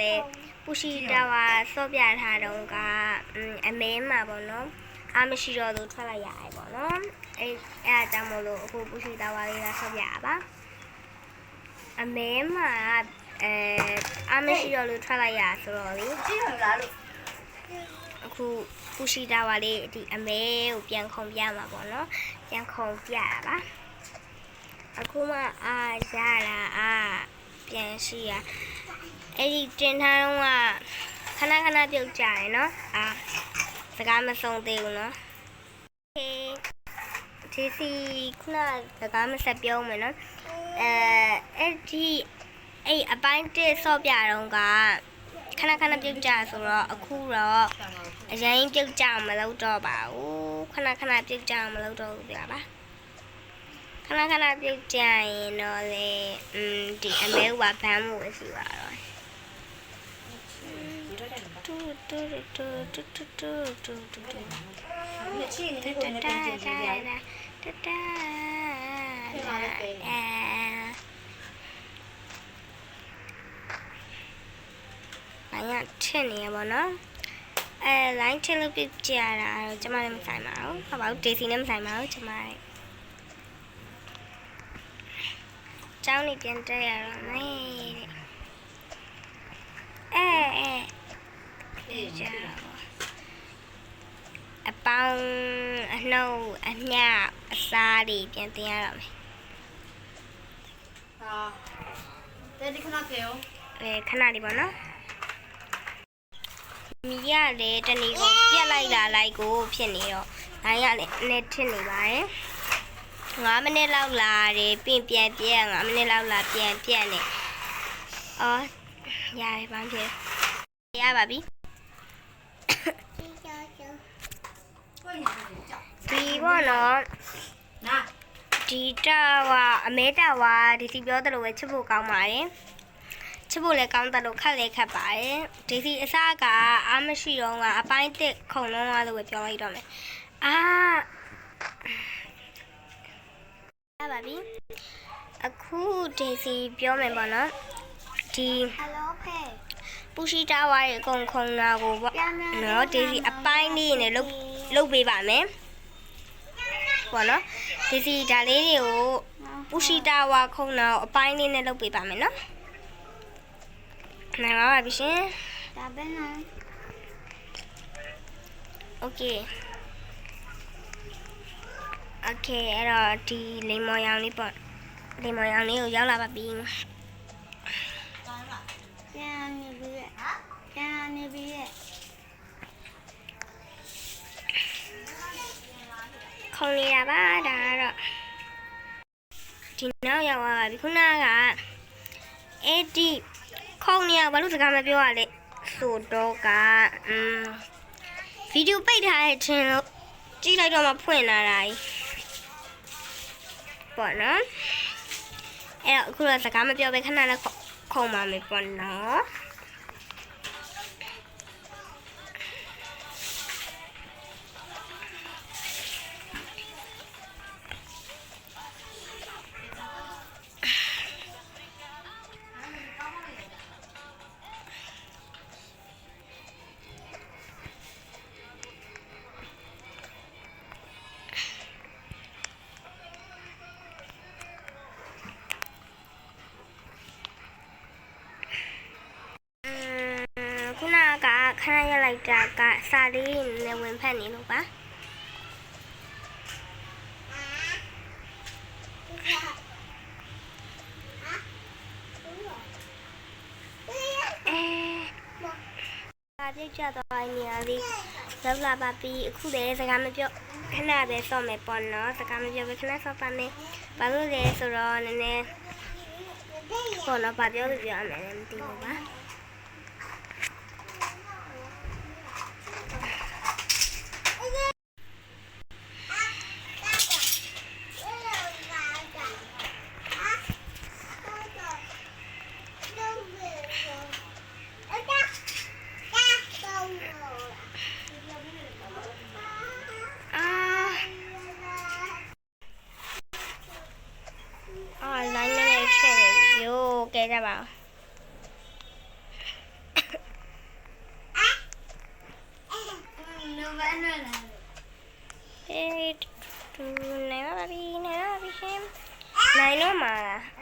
လည်းပူရှိတာဝါစော့ပြထားတော့ကအင်းအမဲမှာပေါ့နော်အားမရှိတော့လို့ထွက်လိုက်ရတယ်ပေါ့နော်အဲအဲအကြောင်းမလို့အခုပူရှိတာဝါလေးကစော့ပြရပါအမဲမှာအဲအားမရှိတော့လို့ထွက်လိုက်ရဆိုတော့လေကြည့်ရလားလို့အခုပူရှိတာဝါလေးဒီအမဲကိုပြန်ခုံပြမှာပေါ့နော်ပြန်ခုံပြရပါအခုမှအာရတာအာပြန်ရှိရ အဲ့ဒီတင်ထားတော့ကခဏခဏပြုတ်ကြရယ်နော်အာစကားမဆုံးသေးဘူးနော်ဟေးဒီစီခုနစကားမဆက်ပြောမယ်နော်အဲအဲ့ဒီအဲ့အပိုင်းတစ်ဆော့ပြတော့ကခဏခဏပြုတ်ကြဆိုတော့အခုတော့အရင်ပြုတ်ကြမလို့တော့ပါဘူးခဏခဏပြုတ်ကြမလို့တော့ပြပါခဏခဏပြုတ်ကြရင်တော့လေอืมဒီအမဲဥပါဘမ်းမှုပဲရှိပါတော့ Bạn chơi này bọn nó à, Lãng chơi lúc bếp chà là cho mai em xài máu Họ bảo chị thì em xài máu cho mai Cháu này tiền chơi là này ပြကြတော့အပေါင်းအနှုတ်အမြအစားတွေပြန်တင်ရတော့မယ်ဟာတဲ့ဒီခဏကေရောအဲခဏလေးပေါ့နော်မီရလေတနေ့ကိုပြက်လိုက်လာလိုက်ကိုဖြစ်နေတော့နိုင်ရလေနဲ့ထစ်နေပါတယ်9မိနစ်လောက်လာတယ်ပြင်ပြန်ပြက်9မိနစ်လောက်လာပြန်ပြက်နေအော်ရတယ်ဘာဖြစ်ရပါပြီ ကိုယ်နေကြောက် ဒီပေါ့နော်နာဒီတာဝါအမဲတာဝါဒီစီပြောတယ်လို့ပဲချစ်ဖို့ကောင်းပါတယ်ချစ်ဖို့လည်းကောင်းတယ်လို့ခက်လည်းခက်ပါတယ်ဒီစီအစားကအားမရှိတော့ကအပိုင်းတစ်ခုံလုံးသွားလို့ပဲပြောလိုက်တော့မယ်အာရပါပြီအခုဒီစီပြောမယ်ပေါ့နော်ဒီဟယ်လိုဖေပူရှိတာဝါရဲ့အကုန်ခုံတာကိုပေါ့ပြန်လာနော်ဒီစီအပိုင်းလေးနဲ့လုတ် လုတ်ပေးပါမယ်ပေါ့နော်ဒီစီဒါလေးတွေကို ပူရှိတာဝါခုံတာကိုအပိုင်းလေးနဲ့လုပ်ပေးပါမယ်နော်နိုင်ပါပါပြီရှင် ဒါပဲနော် โอเคโอเคအဲ့တော့ဒီလိမ္မော်ရောင်လေးပေါ့လိမ္မော်ရောင်လေးကိုရောက်လာပါပြီ ပြန်နေပြီရဲ့ပြန်နေပြီရဲ့ ခုံနေတာပါဒါကတော့ဒီနောက်ရောက်သွားပါပြီခုနကအဲ့ဒီခုံနေရဘာလို့စကားမပြောရလဲဆိုတော့ကอืมဗီဒီယိုပိတ်ထားတဲ့ချင်းလို့ကြည့်လိုက်တော့မှဖွင့်လာတာကြီးပေါ့နော်အဲ့တော့အခုတော့စကားမပြောဘဲခဏလေးခုခုံပါမယ်ပေါ့နော် ခဏရက်လိုက်တာကစာလေးနဲ့ဝင်ဖက်နေလို့ပါအဲပါပြစ်ကြတော့နေရာလေးလောက်လာပါပြီအခုလည်းစကားမပြောခဏပဲစော့မယ်ပေါ့နော်စကားမပြောဘဲခဏစော့ပါမယ်ဘာလို့လဲဆိုတော့နည်းနည်းပေါ့နော်ဘာပြောလို့ပြောရမလဲမသိဘူးပါ ပါဟေးဒူနိုင်ပါပြီနိုင်ပါပြီရှင်နိုင်တော့မှာ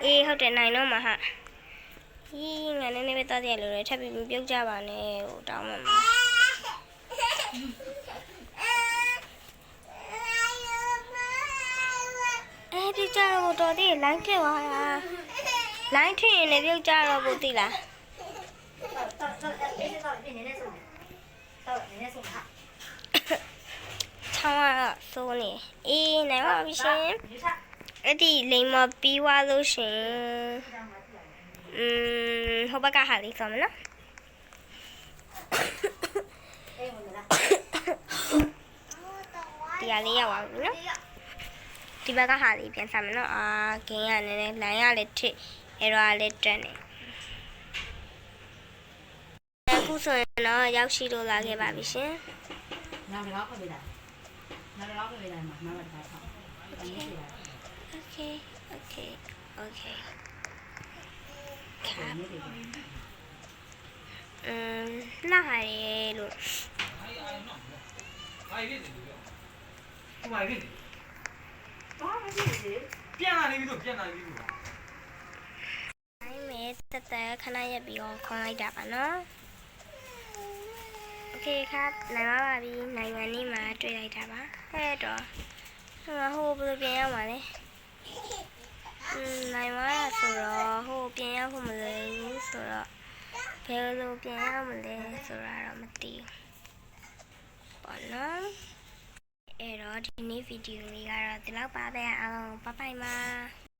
အေးဟုတ်တယ်နိုင်တော့မှာဟာဒီငါနည်းနည်းပဲသွားသေးရလို့လည်းထပ်ပြီးပြုတ်ကြပါနဲ့ဟိုတောင်းမှာအဲ့ဒီကြတော့တော်သေးလိုင်းခဲ့ပါလား လိုင်းထည့်ရင်လည်းပြုတ်ကြတော့ဘူးသိလားတောက်တောက်အေးတောက်ပြင်းနေနေဆုံးတောက်နေနေဆုံးဟာချောင်းကတော့စိုးနေအေးနိုင်ပါပြီရှင်ဒီထအဲ့ဒီလိမ်မပြီးွားလို့ရှင်อืมဟိုဘက်ကဟာလေးဆိုမနော်အေးဝင်လာဒီဟာလေးရောက်ပါပြီနော်ဒီဘက်ကဟာလေးပြန်ဆမ်းမနော်အာဂင်းကနည်းနည်းလိုင်းရလည်းထစ် အဲ့တော့လည်းတက်နေအခုဆိုရင်တော့ရောက်ရှိလို့လာခဲ့ပါပြီရှင်နားတော့ခပေးတာနားတော့ခပေးတာမှာနားတော့ထားထားအဲ့ဒီက okay okay okay နေတယ်อืมလှဟာရေလို့ဘာဖြစ်လဲဟိုမှာဖြစ်ဘာမှမရှိသေးပြန်လာနေပြီလို့ပြန်လာနေပြီလို့အဲ့မဲ့ တက်တက်ခဏရက်ပြီးတော့ခေါင်းလိုက်တာပါနော်โอเคครับနိုင်ပါပါပြီနိုင်ငံนี้မှာတွေ့လိုက်တာပါဟဲ့တော့ဟိုဟိုဘယ်လိုပြန်ရမှာလဲอืมနိုင်ပါရဆိုတော့ဟိုပြန်ရဖို့မလွယ်ဘူးဆိုတော့ဘယ်လိုပြန်ရမလဲဆိုတာတော့မသိဘူးပေါ့နော်အဲ့တော့ဒီနေ့ဗီဒီယိုလေးကတော့ဒီလောက်ပါပဲအောင်ဘိုင်ဘိုင်ပါ